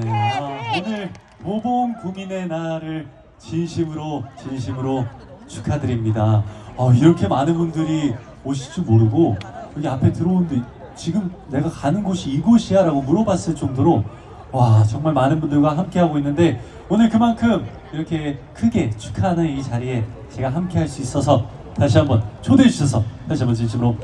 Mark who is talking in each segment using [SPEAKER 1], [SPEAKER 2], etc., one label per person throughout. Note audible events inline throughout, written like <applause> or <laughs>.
[SPEAKER 1] 네, 아, 오늘 모범 국민의 날을 진심으로 진심으로 축하드립니다. 아, 이렇게 많은 분들이 오실 줄 모르고 여기 앞에 들어오는데 지금 내가 가는 곳이 이곳이야라고 물어봤을 정도로 와 정말 많은 분들과 함께 하고 있는데 오늘 그만큼 이렇게 크게 축하하는 이 자리에 제가 함께 할 수 있어서 다시 한번 초대해 주셔서 다시 한번 진심으로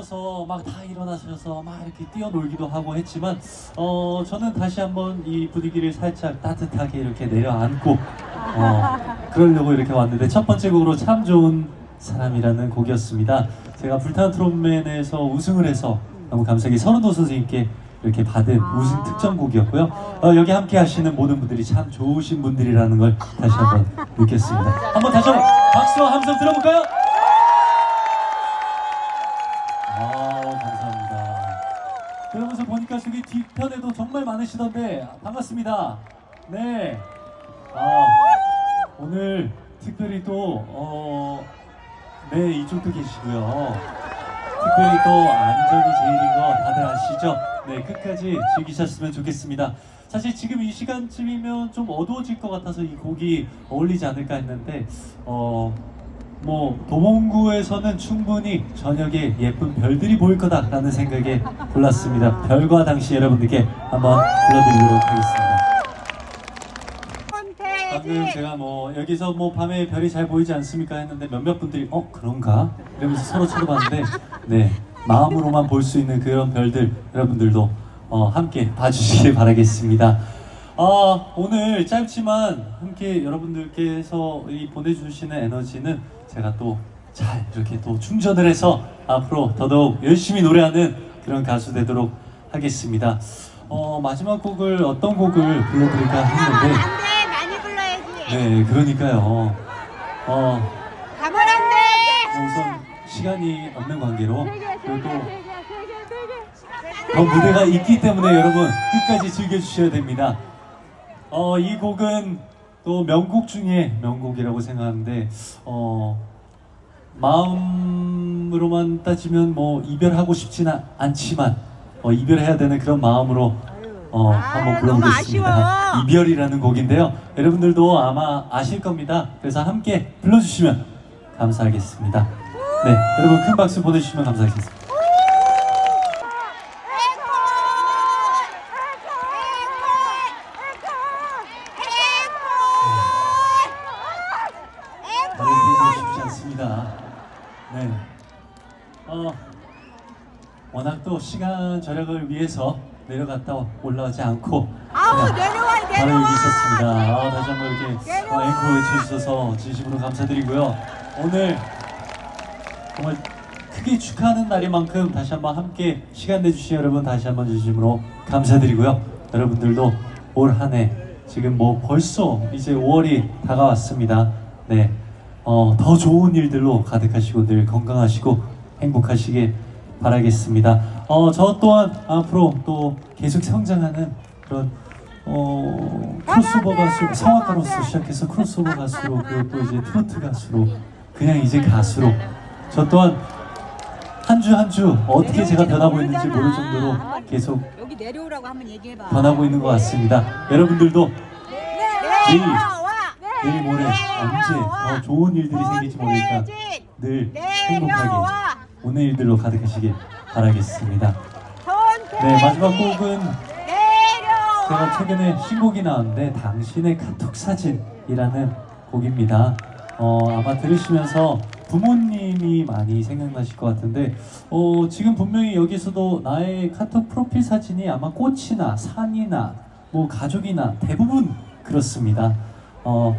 [SPEAKER 1] 앞서서 막 다 일어나셔서 막 이렇게 뛰어놀기도 하고 했지만, 어, 저는 다시 한번 이 분위기를 살짝 따뜻하게 이렇게 내려앉고, 어, 그러려고 이렇게 왔는데, 첫 번째 곡으로 참 좋은 사람이라는 곡이었습니다. 제가 불타는 트롯맨에서 우승을 해서 너무 감사하게 선우도 선생님께 이렇게 받은 우승 특전곡이었고요. 어, 여기 함께 하시는 모든 분들이 참 좋으신 분들이라는 걸 다시 한번 <laughs> 느꼈습니다. 한번 다시 한번 박수와 함성 들어볼까요? 아 감사합니다. 그러면서 보니까 저기 뒤편에도 정말 많으시던데 반갑습니다. 네. 아 오늘 특별히 또 어, 네 이쪽도 계시고요. 특별히 또 안전이 제일인 거 다들 아시죠? 네 끝까지 즐기셨으면 좋겠습니다. 사실 지금 이 시간쯤이면 좀 어두워질 것 같아서 이 곡이 어울리지 않을까 했는데 어. 뭐 도봉구에서는 충분히 저녁에 예쁜 별들이 보일 거다라는 생각에 골랐습니다. 별과 당시 여러분들께 한번 불러드리도록 하겠습니다. 방금 제가 뭐 여기서 뭐 밤에 별이 잘 보이지 않습니까 했는데 몇몇 분들이 어 그런가 이러면서 서로 쳐다봤는데 네 마음으로만 볼 수 있는 그런 별들 여러분들도 어, 함께 봐주시길 바라겠습니다. 아 오늘 짧지만 함께 여러분들께서 이 보내주시는 에너지는 제가 또 잘 이렇게 또 충전을 해서 앞으로 더더욱 열심히 노래하는 그런 가수 되도록 하겠습니다. 어 마지막 곡을 어떤 곡을 불러드릴까 했는데
[SPEAKER 2] 안돼 많이 불러야지.
[SPEAKER 1] 네, 그러니까요. 어,
[SPEAKER 2] 가면 안돼.
[SPEAKER 1] 우선 시간이 없는 관계로 그리고 더 무대가 있기 때문에 여러분 끝까지 즐겨주셔야 됩니다. 어, 이 곡은 또 명곡 중에 명곡이라고 생각하는데 어, 마음으로만 따지면 뭐 이별하고 싶지는 않지만 어, 이별해야 되는 그런 마음으로 어, 한번
[SPEAKER 2] 아유,
[SPEAKER 1] 불러보겠습니다. 이별이라는 곡인데요. 여러분들도 아마 아실 겁니다. 그래서 함께 불러주시면 감사하겠습니다. 네, 여러분 큰 박수 보내주시면 감사하겠습니다. 다른 되기 쉽지 않습니다. 네. 어, 워낙 또 시간 절약을 위해서 내려갔다 올라오지 않고
[SPEAKER 2] 아우
[SPEAKER 1] 그냥
[SPEAKER 2] 내려와
[SPEAKER 1] 바로 여기
[SPEAKER 2] 내려와.
[SPEAKER 1] 있었습니다. 아, 다시 한번 이렇게 어, 앵커 외쳐주셔서 진심으로 감사드리고요. 오늘 정말 크게 축하하는 날인 만큼 다시 한번 함께 시간 내주신 여러분 다시 한번 진심으로 감사드리고요. 여러분들도 올 한 해 지금 뭐 벌써 이제 5월이 다가왔습니다. 네, 어, 더 좋은 일들로 가득하시고 늘 건강하시고 행복하시길 바라겠습니다. 어, 저 또한 앞으로 또 계속 성장하는 그런 어, 크로스오버 가수, 성악가로서 시작해서 크로스오버 가수로 그리고 또 이제 트로트 가수로 그냥 이제 가수로 저 또한 한 주 한 주 어떻게 제가 변하고 있는지 모를 정도로 계속
[SPEAKER 2] 여기 내려오라고 한번 얘기해봐.
[SPEAKER 1] 변하고 있는 것 같습니다. 여러분들도 내일, 내일 모레 언제 더 좋은 일들이 생길지 모르니까 늘 행복하게. 오늘 일들로 가득하시길 바라겠습니다. 네 마지막 곡은. 제가 최근에 신곡이 나왔는데 당신의 카톡 사진이라는 곡입니다. 어, 아마 들으시면서 부모님이 많이 생각나실 것 같은데 어, 지금 분명히 여기서도 나의 카톡 프로필 사진이 아마 꽃이나 산이나 뭐 가족이나 대부분 그렇습니다. 어,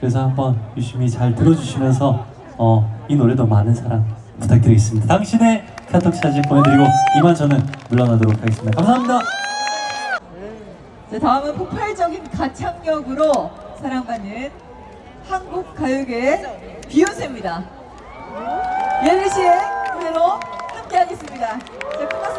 [SPEAKER 1] 그래서 한번 유심히 잘 들어주시면서 어, 이 노래도 많은 사랑 부탁드리겠습니다. 당신의 카톡 사진 보내드리고 이만 저는 물러나도록 하겠습니다. 감사합니다.
[SPEAKER 3] 자, 다음은 폭발적인 가창력으로 사랑받는 한국 가요계의 비욘세입니다. 예리 씨의 무대로 함께하겠습니다. 자.